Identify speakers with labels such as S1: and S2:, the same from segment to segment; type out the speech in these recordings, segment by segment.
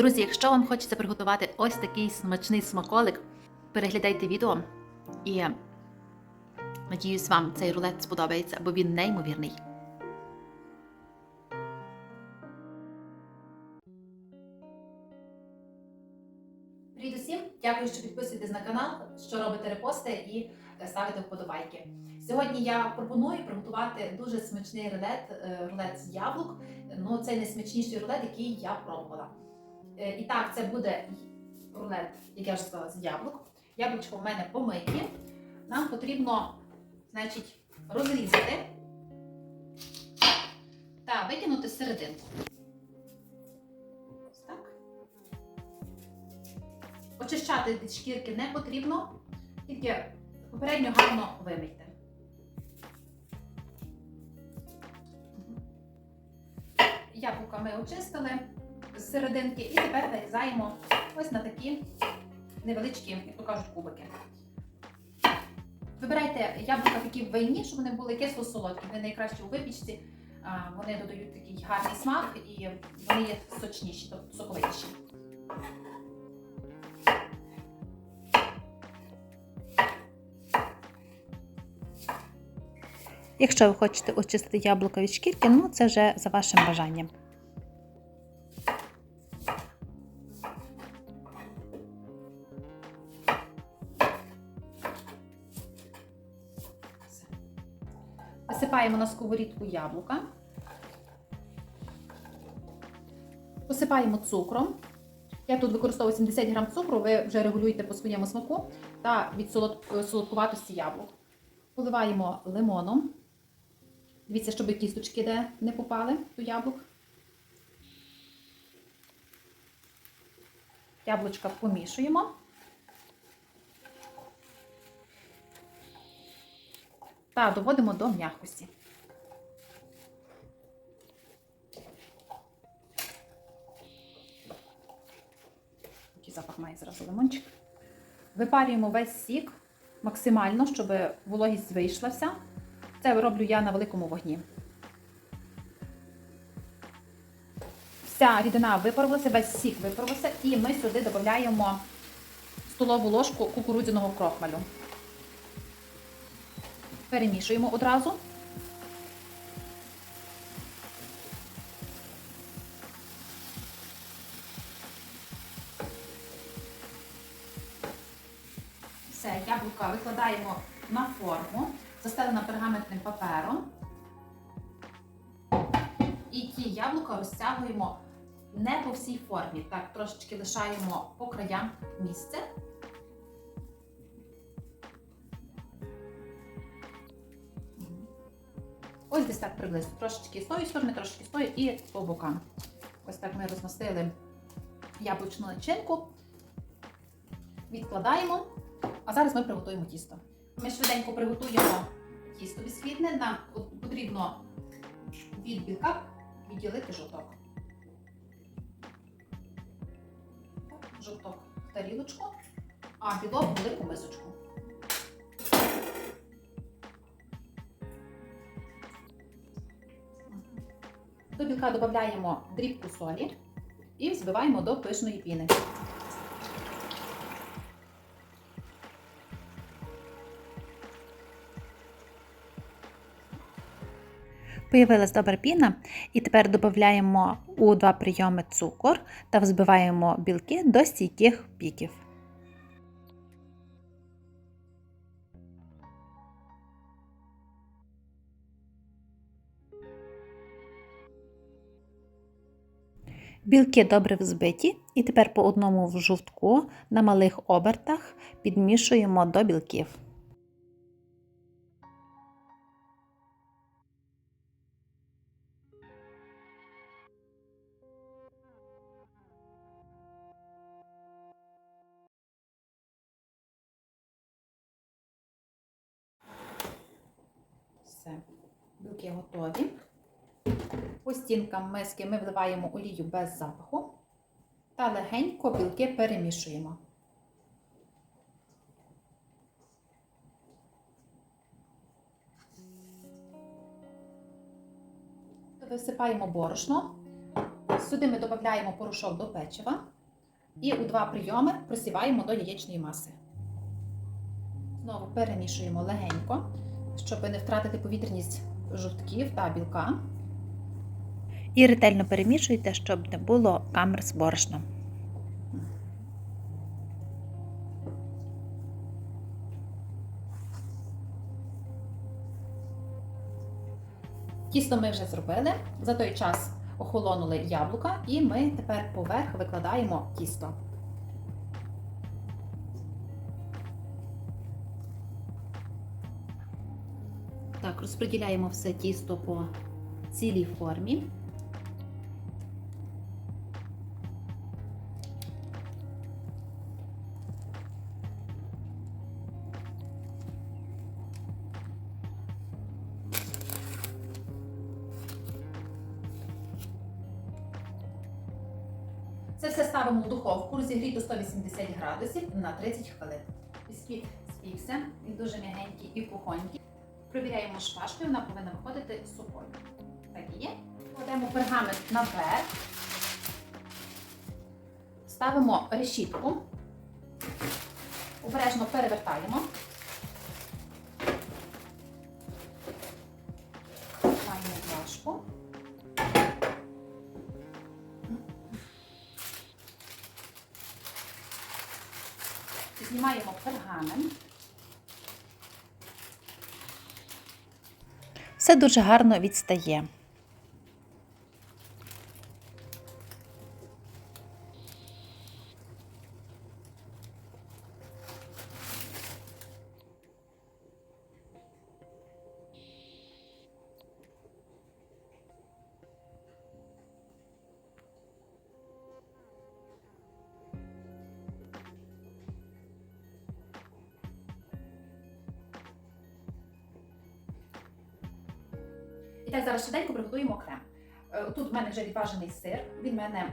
S1: Друзі, якщо вам хочеться приготувати ось такий смачний смаколик, переглядайте відео і надіюсь, вам цей рулет сподобається, бо він неймовірний. Привіт усім! Дякую, що підписуєтесь на канал, що робите репости і ставите вподобайки. Сьогодні я пропоную приготувати дуже смачний рулет, е, рулет з яблук. Ну, це найсмачніший рулет, який я пробувала. Е, І так, це буде рулет, як я вже сказала, з яблук. Яблучко в мене помиті. Нам потрібно, значить, розрізати та витягнути серединку. Ось так. Очищати від шкірки не потрібно, тільки попередньо гарно вимийте. Яблука ми очистили з серединки і тепер нарізаємо ось на такі невеличкі, як то кажуть, кубики. Вибирайте яблука такі винні, щоб вони були кисло-солодкі. Вони найкраще у випічці. Вони додають такий гарний смак і вони є сочніші, тобто соковитіші. Якщо ви хочете очистити яблука від шкірки, ну це вже за вашим бажанням. Висипаємо на сковорідку яблука. Посипаємо цукром. Я тут використовую 70 грам цукру, ви вже регулюєте по своєму смаку та від солодкуватості яблук. Поливаємо лимоном. Дивіться, щоб кісточки де не попали до яблук. Яблучка помішуємо. Та доводимо до м'якості. Який запах має зразу лимончик. Випарюємо весь сік максимально, щоб вологість вийшла вся. Це роблю я на великому вогні. Вся рідина випарилася, весь сік випарилася, і ми сюди додаємо столову ложку кукурудзяного крохмалю. Перемішуємо одразу. Все, яблука викладаємо на форму, застелена пергаментним папером. І ті яблука розтягуємо не по всій формі. Так, трошечки лишаємо по краям місце. Ось десь так приблизно. Трошечки з тої сторони, трошечки з тої і по бокам. Ось так ми розмастили яблучну начинку. Відкладаємо. А зараз ми приготуємо тісто. Ми швиденько приготуємо тісто бісквітне. Нам потрібно від білка відділити жовток. Жовток в тарілочку, а білок в велику мисочку. До додаємо дрібку солі і взбиваємо до пишної піни. Появилась добра піна, і тепер додаємо у два прийоми цукор та взбиваємо білки до стійких піків. Білки добре взбиті, і тепер по одному в жовтку на малих обертах підмішуємо до білків. Все, білки готові. По стінкам миски ми вливаємо олію без запаху та легенько білки перемішуємо. Висипаємо борошно Сюди ми додаємо порошок до печива і у два прийоми просіваємо до яєчної маси. Знову перемішуємо легенько, щоб не втратити повітряність жовтків та білка.
S2: І ретельно перемішуйте, щоб не було камер з борошном.
S1: Тісто ми вже зробили. За той час охолонули яблука, і ми тепер поверх викладаємо тісто. Так, розподіляємо все тісто по цілій формі. Це все ставимо в духовку, розігріту 180 градусів на 30 хвилин. Бісквіт спікся, він дуже м'ягенький і пухонький. Провіряємо шпажкою, вона повинна виходити сухою. Так і є. Кладемо пергамент наверх, ставимо решітку, обережно перевертаємо. Пергамент.
S2: Все дуже гарно відстає.
S1: І так зараз швиденько приготуємо крем. Е, Тут в мене вже відважений сир, він в мене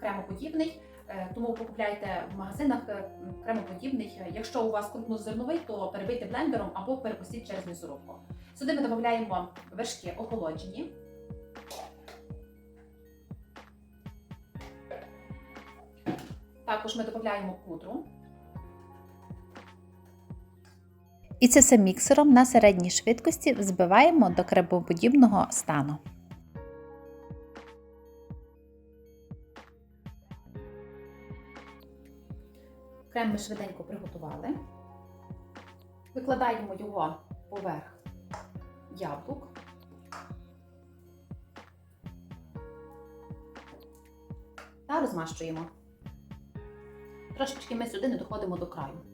S1: кремоподібний, е, тому покупляйте в магазинах е, кремоподібний. Якщо у вас крупнозерновий, то перебийте блендером або перепустіть через м'ясорубку. Сюди ми додаємо вершки охолоджені. Також ми додаємо пудру.
S2: І це все міксером на середній швидкості взбиваємо до крепоподібного стану.
S1: Крем ми швиденько приготували. Викладаємо його поверх яблук. Та розмащуємо. Трошечки ми сюди не доходимо до краю.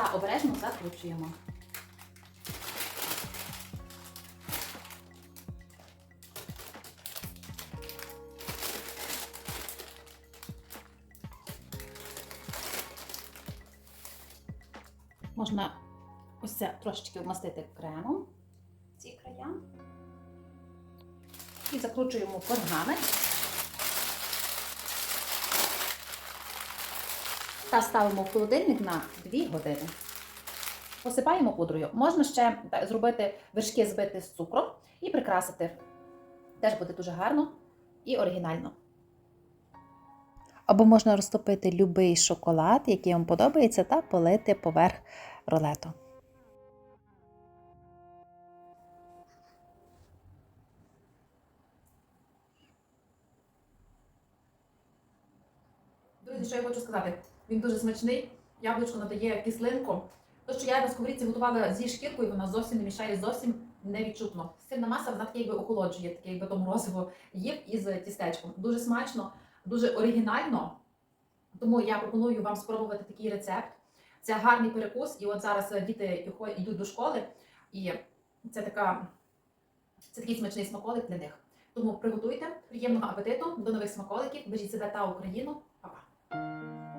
S1: Та обережно закручуємо. Можна ось це трошечки вмастити кремом ці края. І закручуємо пергамент. Та ставимо в холодильник на 2 години. Посипаємо пудрою. Можна ще зробити вершки збити з цукром і прикрасити. Теж буде дуже гарно і оригінально.
S2: Або можна розтопити будь-який шоколад, який вам подобається, та полити поверх рулету.
S1: Друзі, що я хочу сказати? Він дуже смачний, яблучко надає кислинку. То, що я на сковорідці готувала зі шкіркою, вона зовсім не мішає, зовсім невідчутно. Сирна маса, вона таке якби охолоджує, таке якби то морозиво їв із тістечком. Дуже смачно, дуже оригінально. Тому я пропоную вам спробувати такий рецепт. Це гарний перекус. І от зараз е, діти йдуть до школи, і це така це такий смачний смаколик для них. Тому приготуйте приємного апетиту, до нових смаколиків, бережіть себе та Україну. Па-па!